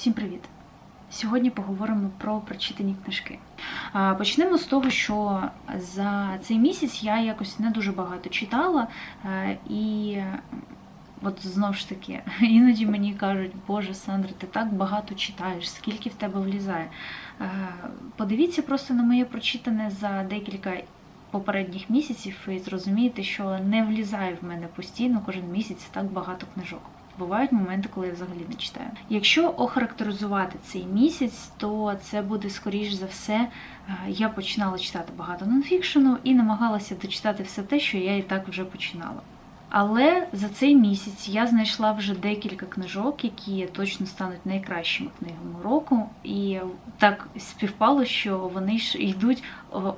Всім привіт! Сьогодні поговоримо про прочитані книжки. Почнемо з того, що за цей місяць я якось не дуже багато читала, і от знову ж таки, іноді мені кажуть, Боже, Сандра, ти так багато читаєш, скільки в тебе влізає. Подивіться просто на моє прочитане за декілька попередніх місяців і зрозумієте, що не влізає в мене постійно кожен місяць так багато книжок. Бувають моменти, коли я взагалі не читаю. Якщо охарактеризувати цей місяць, то це буде скоріш за все. е, Я починала читати багато нонфікшену і намагалася дочитати все те, що я і так вже починала. Але за цей місяць я знайшла вже декілька книжок, які точно стануть найкращими книгами року, і так співпало, що вони ж йдуть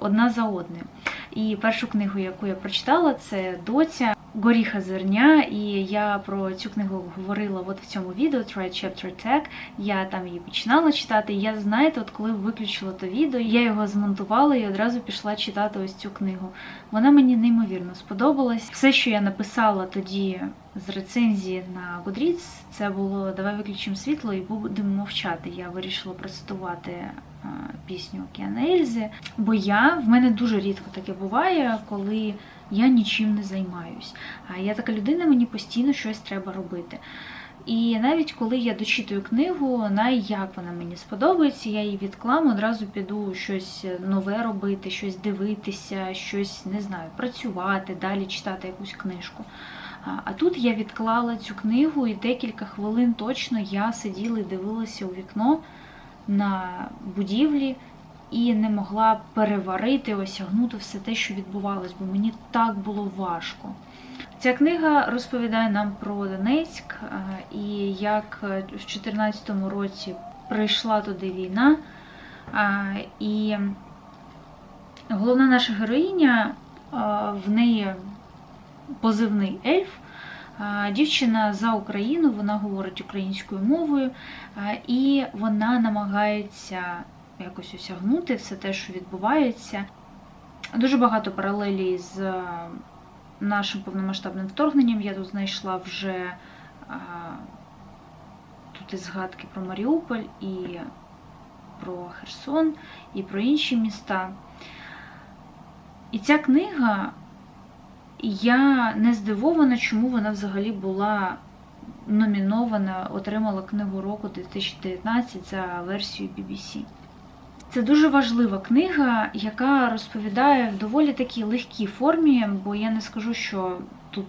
одна за одною. І першу книгу, яку я прочитала, це Доця Горіха Зерня. І я про цю книгу говорила от в цьому відео Try Chapter Tag. Я там її починала читати. Я знаєте, от коли виключила то відео, я його змонтувала і одразу пішла читати ось цю книгу. Вона мені неймовірно сподобалась. Все, що я написала тоді з рецензії на Goodreads, це було Давай виключимо світло і будемо мовчати. Я вирішила процитувати пісню Океана Ельзи. Бо я в мене дуже рідко таке буває, коли я нічим не займаюсь. Я така людина, мені постійно щось треба робити. І навіть коли я дочитую книгу, як вона мені сподобається, я її відклам, одразу піду щось нове робити, щось дивитися, щось не знаю, працювати, далі читати якусь книжку. А тут я відклала цю книгу, і декілька хвилин точно я сиділа і дивилася у вікно на будівлі і не могла переварити, осягнути все те, що відбувалось, бо мені так було важко. Ця книга розповідає нам про Донецьк е, і як е, в 2014 році прийшла туди війна. Е, І головна наша героїня, в неї позивний ельф. Дівчина за Україну, вона говорить українською мовою, і вона намагається якось осягнути все те, що відбувається. Дуже багато паралелій з е, нашим повномасштабним вторгненням. Я тут знайшла вже е, тут і згадки про Маріуполь, і про Херсон, і про інші міста. І ця книга, я не здивована, чому вона взагалі була номінована, отримала книгу року 2019 за версією BBC. Це дуже важлива книга, яка розповідає в доволі такій легкій формі, бо я не скажу, що тут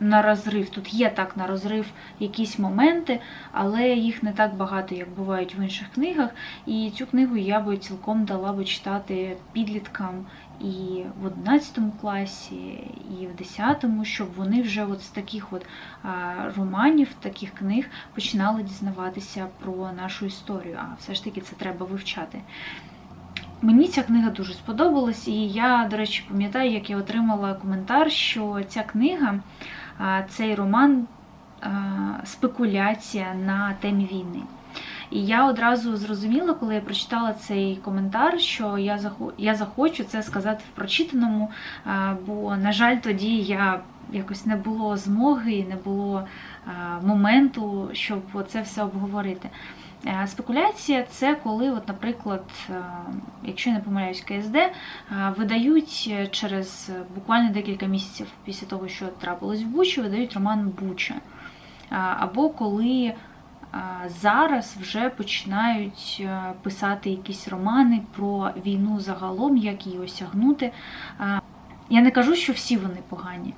на розрив, тут є так на розрив якісь моменти, але їх не так багато, як бувають в інших книгах. І цю книгу я би цілком дала би читати підліткам і в 11 класі, і в 10, щоб вони вже от з таких от романів, таких книг починали дізнаватися про нашу історію. А все ж таки це треба вивчати. Мені ця книга дуже сподобалась, і я, до речі, пам'ятаю, як я отримала коментар, що ця книга, цей роман спекуляція на темі війни. І я одразу зрозуміла, коли я прочитала цей коментар, що я захо- я захочу це сказати в прочитаному, бо, на жаль, тоді я якось не було змоги і не було моменту, щоб це все обговорити. Е, Спекуляція це коли, от, наприклад, е, якщо я не помиляюсь, КСД е, видають через буквально декілька місяців після того, що трапилось в Бучі, видають роман Буча. Або коли зараз вже починають е, писати якісь романи про війну загалом, як її осягнути. Я не кажу, що всі вони погані,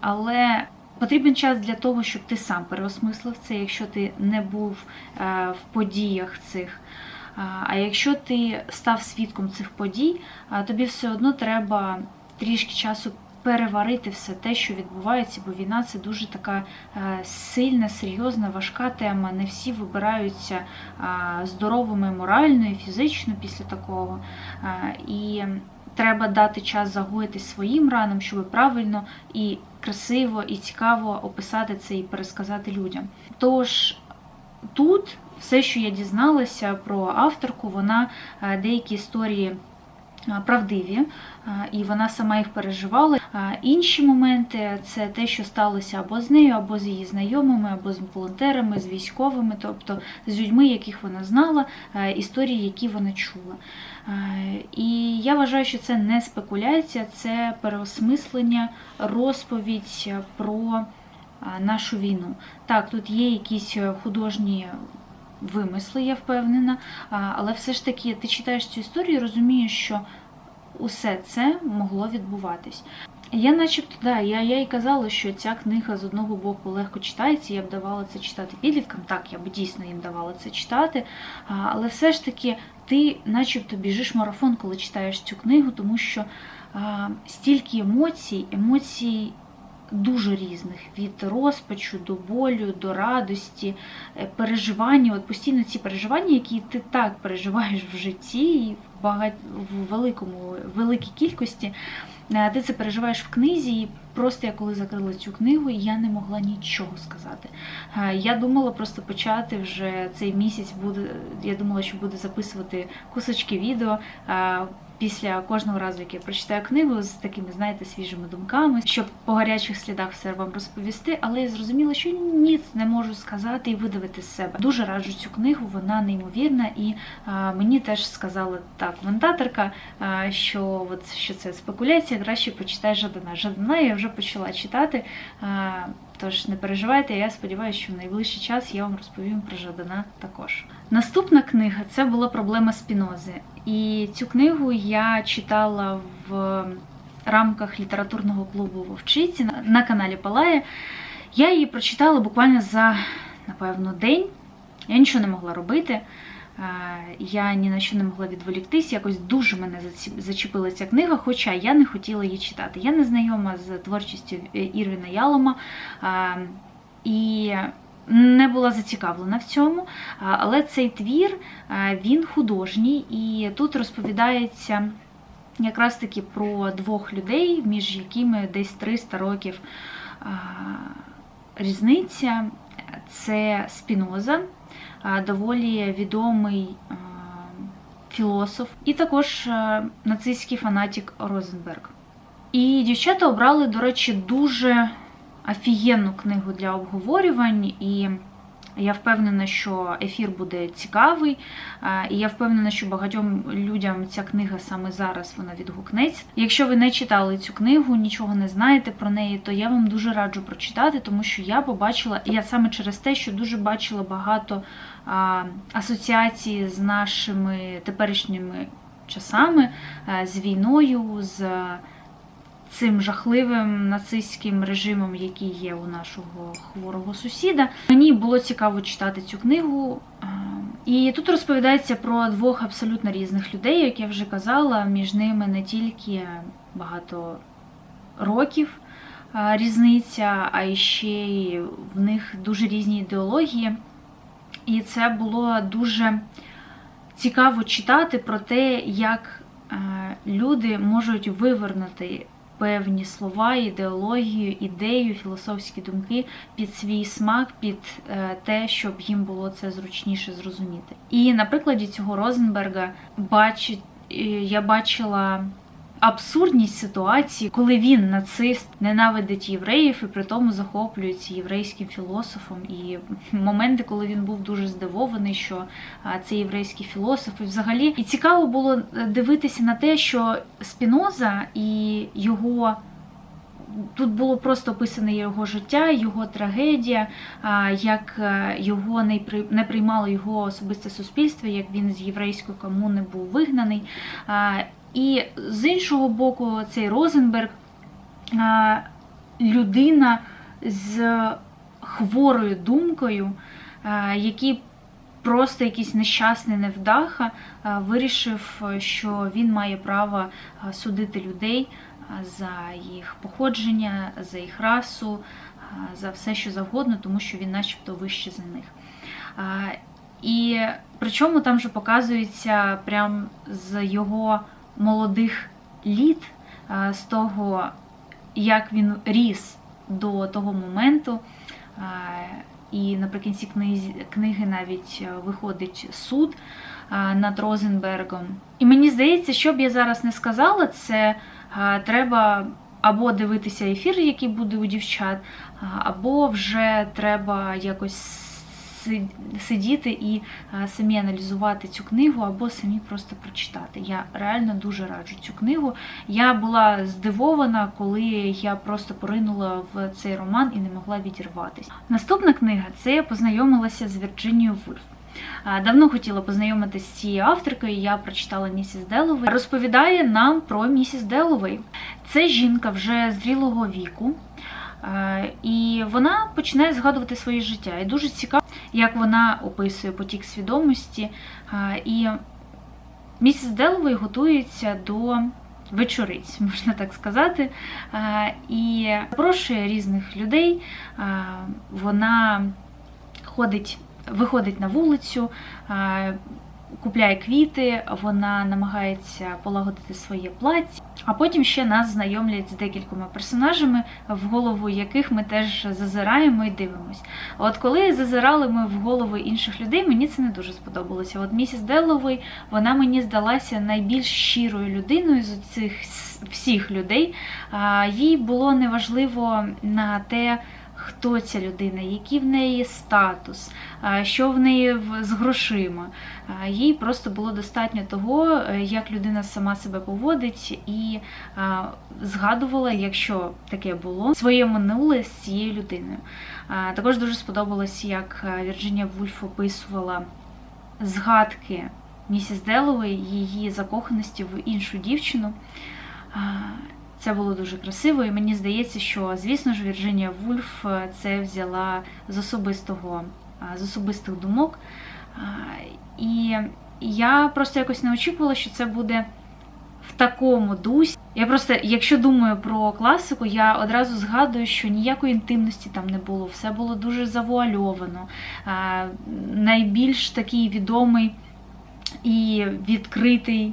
але потрібен час для того, щоб ти сам переосмислив це, якщо ти не був е, в подіях цих. А, А якщо ти став свідком цих подій, тобі все одно треба трішки часу переварити все те, що відбувається, бо війна це дуже така е, сильна, серйозна, важка тема. Не всі вибираються здоровими морально і фізично після такого. І треба дати час загоїти своїм ранам, щоб правильно і красиво і цікаво описати це і пересказати людям. Тож тут все, що я дізналася про авторку, вона е, деякі історії правдиві, і вона сама їх переживала. Інші моменти це те, що сталося або з нею, або з її знайомими, або з волонтерами, з військовими, тобто з людьми, яких вона знала, історії, які вона чула. І я вважаю, що це не спекуляція, це переосмислення, розповідь про нашу війну. Так, тут є якісь е, художні вимисли, я впевнена, але все ж таки ти читаєш цю історію і розумієш, що усе це могло відбуватись. Я начебто, да, я, я і казала, що ця книга з одного боку легко читається, я б давала це читати підліткам. Так, я б дійсно їм давала це читати. Але все ж таки ти начебто біжиш марафон, коли читаєш цю книгу, тому що стільки емоцій, емоцій дуже різних: від розпачу до болю, до радості, е, переживання. От постійно ці переживання, які ти так переживаєш в житті і в багать в великому великій кількості. Е, Ти це переживаєш в книзі, і просто я коли закрила цю книгу, я не могла нічого сказати. Е, Я думала просто почати вже цей місяць буде. Я думала, що буду записувати кусочки відео. Після кожного разу, як я прочитаю книгу з такими, знаєте, свіжими думками, щоб по гарячих слідах все вам розповісти, але я зрозуміла, що ніц не можу сказати і видавити з себе. Дуже раджу цю книгу, вона неймовірна, і а, мені теж сказала та коментаторка, а, що от що це спекуляція, краще почитай Жадана. Жадана я вже почала читати. А, Тож не переживайте, я сподіваюся, що в найближчий час я вам розповім про Жадана також. Наступна книга це була проблема спінози. І цю книгу я читала в рамках літературного клубу Вовчиці на- на каналі Палає. Я її прочитала буквально за, напевно, день. Я нічого не могла робити. Е, Я ні на що не могла відволіктись, якось дуже мене зачепила ця книга, хоча я не хотіла її читати. Я не знайома з творчістю е, Ірвіна Ялома е, і не була зацікавлена в цьому. Але цей твір він художній, і тут розповідається якраз таки про двох людей, між якими десь 300 років різниця. Це Спіноза, доволі відомий філософ, і також нацистський фанатик Розенберг. І дівчата обрали, до речі, дуже офігенну книгу для обговорювань, і я впевнена, що ефір буде цікавий. І я впевнена, що багатьом людям ця книга саме зараз вона відгукнеться. Якщо ви не читали цю книгу, нічого не знаєте про неї, то я вам дуже раджу прочитати, тому що я побачила, я саме через те, що дуже бачила багато асоціацій з нашими теперішніми часами, з війною, з цим жахливим нацистським режимом, який є у нашого хворого сусіда. Мені було цікаво читати цю книгу. І тут розповідається про двох абсолютно різних людей, як я вже казала, між ними не тільки багато років різниця, а ще й в них дуже різні ідеології. І це було дуже цікаво читати про те, як е, люди можуть вивернути певні слова, ідеологію, ідею, філософські думки під свій смак, під е, те, щоб їм було це зручніше зрозуміти. І на прикладі цього Розенберга бачить, е, я бачила. Абсурдність ситуації, коли він, нацист, ненавидить євреїв і при тому захоплюється єврейським філософом. І моменти, коли він був дуже здивований, що це єврейський філософ, і взагалі і цікаво було е, дивитися на те, що Спіноза і його. Тут було просто описане його життя, його трагедія, як е, його не приймало його особисте суспільство, як він з єврейської комуни був вигнаний. І з іншого боку, цей Розенберг людина з хворою думкою, який просто якийсь нещасний невдаха вирішив, що він має право судити людей за їх походження, за їх расу, за все, що завгодно, тому що він начебто вище за них. І причому там же показується прям з його молодих літ, з того, як він ріс до того моменту, і наприкінці книги навіть е, виходить суд е, над Розенбергом. І мені здається, що б я зараз не сказала, це е, треба або дивитися ефір, який буде у дівчат, або вже треба якось сидіти і е, самі аналізувати цю книгу, або самі просто прочитати. Я реально дуже раджу цю книгу. Я була здивована, коли я просто поринула в цей роман і не могла відірватися. Наступна книга це познайомилася з Вірджинією Вульф. Давно хотіла познайомитися з цією авторкою. Я прочитала місіс Деловей. Розповідає нам про місіс Деловей. Це жінка вже зрілого віку. Е, І вона починає згадувати своє життя. І дуже цікаво, як вона описує потік свідомості. Е, І місіс Деловей готується до вечориць, можна так сказати. Е, І запрошує різних людей. Вона ходить, виходить на вулицю. Купляє квіти, вона намагається полагодити своє плаття, а потім ще нас знайомлять з декількома персонажами, в голову яких ми теж зазираємо і дивимось. От коли зазирали ми в голови інших людей, мені це не дуже сподобалося. От місіс Деловий, вона мені здалася найбільш щирою людиною з цих всіх людей. Їй було неважливо на те. Хто ця людина, який в неї статус, що в неї з грошима. Їй просто було достатньо того, е, як людина сама себе поводить, і згадувала, якщо таке було, своє минуле з цією людиною. Також дуже сподобалось, як е, Вірджинія Вульф описувала згадки місіс Делової, її закоханості в іншу дівчину. Це було дуже красиво, і мені здається, що, звісно ж, Вірджинія Вульф е, це взяла з особистого, з особистих думок. І я просто якось не очікувала, що це буде в такому дусі. Я просто, якщо думаю про класику, я одразу згадую, що ніякої інтимності там не було, все було дуже завуальовано. Найбільш такий відомий і відкритий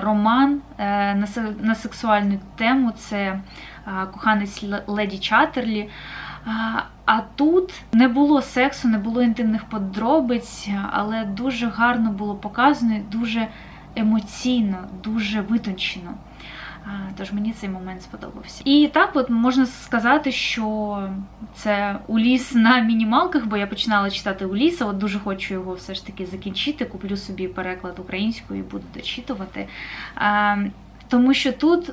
роман е, на сексуальну тему це коханець леді Чаттерлі. А, А тут не було сексу, не було інтимних подробиць, але дуже гарно було показано, і дуже емоційно, дуже витончено. Тож мені цей момент сподобався. І так, от можна сказати, що це Уліс на мінімалках, бо я починала читати Уліса. От дуже хочу його все ж таки закінчити. Куплю собі переклад українською і буду дочитувати. Тому що тут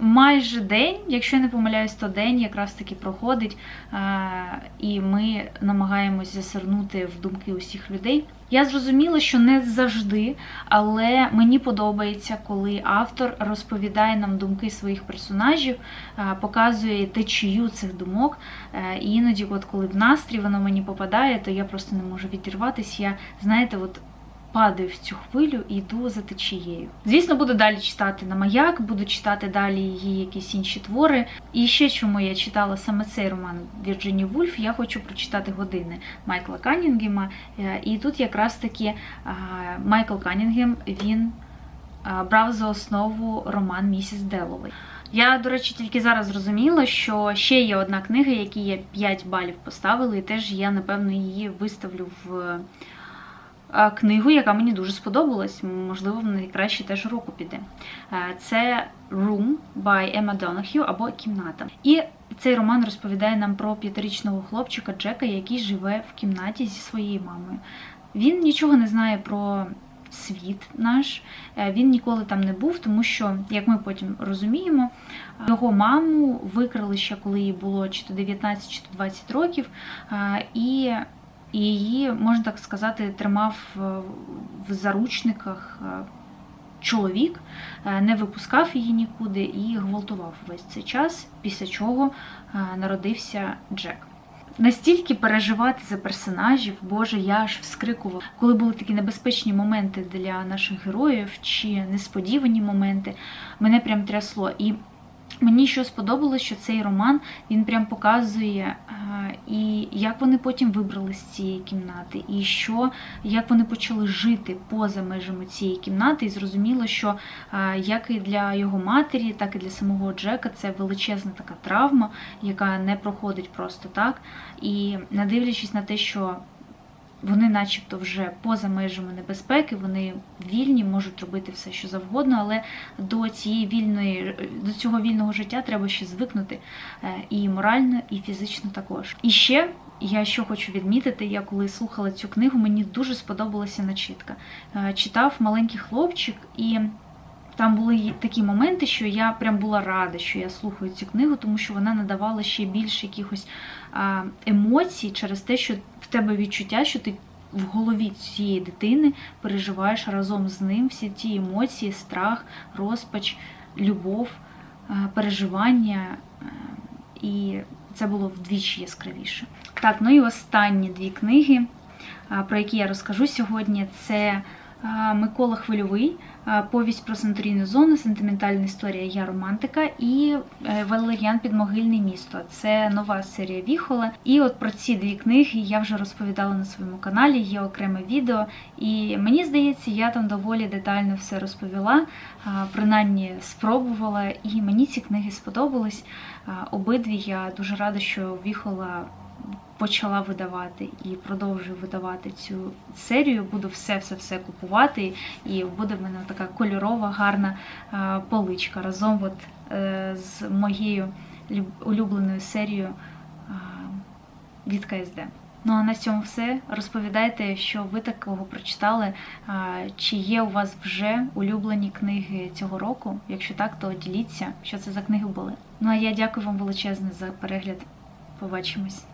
майже день, якщо я не помиляюсь, то день якраз таки проходить, а, і ми намагаємось засернути в думки усіх людей. Я зрозуміла, що не завжди, але мені подобається, коли автор розповідає нам думки своїх персонажів, показує течію цих думок. Е, І іноді, от коли в настрій воно мені попадає, то я просто не можу відірватися. Я, знаєте, от падаю в цю хвилю і йду за течією. Звісно, буду далі читати на маяк, буду читати далі її якісь інші твори. І ще чому я читала саме цей роман Вірджині Вульф, я хочу прочитати години Майкла Каннінгема. Е, І тут якраз таки Майкл Каннінгем він брав за основу роман Місіс Деловий. Я, до речі, тільки зараз зрозуміла, що ще є одна книга, якій я 5 балів поставила, і теж я, напевно, її виставлю в книгу, яка мені дуже сподобалась. Можливо, в найкраще теж року піде. Е, Це Room by Emma Donahue або Кімната. І цей роман розповідає нам про п'ятирічного хлопчика Джека, який живе в кімнаті зі своєю мамою. Він нічого не знає про світ наш, Е, він ніколи там не був, тому що, як ми потім розуміємо, його маму викрали ще коли їй було чи то 19, чи то 20 років, е, і і її, можна так сказати, тримав е, в заручниках е, чоловік, е, не випускав її нікуди і гвалтував весь цей час, після чого народився Джек. Настільки переживати за персонажів, Боже, я аж вскрикувала, коли були такі небезпечні моменти для наших героїв чи несподівані моменти, мене прям трясло. І Мені що сподобалось, що цей роман він прям показує, е, і як вони потім вибрали з цієї кімнати, і що, як вони почали жити поза межами цієї кімнати, і зрозуміло, що е, як і для його матері, так і для самого Джека це величезна така травма, яка не проходить просто так. І не дивлячись на те, що вони, начебто, вже поза межами небезпеки, вони вільні, можуть робити все, що завгодно, але до цієї вільної, до цього вільного життя треба ще звикнути е, і морально, і фізично також. І ще я що хочу відмітити, я коли слухала цю книгу, мені дуже сподобалася начитка. Е, Читав маленький хлопчик і. Там були такі моменти, що я прям була рада, що я слухаю цю книгу, тому що вона надавала ще більше якихось емоцій через те, що в тебе відчуття, що ти в голові цієї дитини переживаєш разом з ним всі ті емоції, страх, розпач, любов, переживання. І це було вдвічі яскравіше. Так, ну і останні дві книги, про які я розкажу сьогодні, це Микола Хвильовий. Повість про санаторійну зону, сентиментальна історія Я романтика і е, Валеріан Підмогильне місто. Це нова серія Віхола. І от про ці дві книги я вже розповідала на своєму каналі, є окреме відео. І мені здається, я там доволі детально все розповіла, принаймні спробувала, і мені ці книги сподобались. Обидві я дуже рада, що Віхола почала видавати і продовжую видавати цю серію. Буду все-все-все купувати, і буде в мене така кольорова, гарна е, поличка разом от, е, з моєю улюбленою серією е, від КСД. Ну а на цьому все. Розповідайте, що ви такого прочитали. Чи є у вас вже улюблені книги цього року? Якщо так, то діліться, що це за книги були. Ну а я дякую вам величезне за перегляд. Побачимось.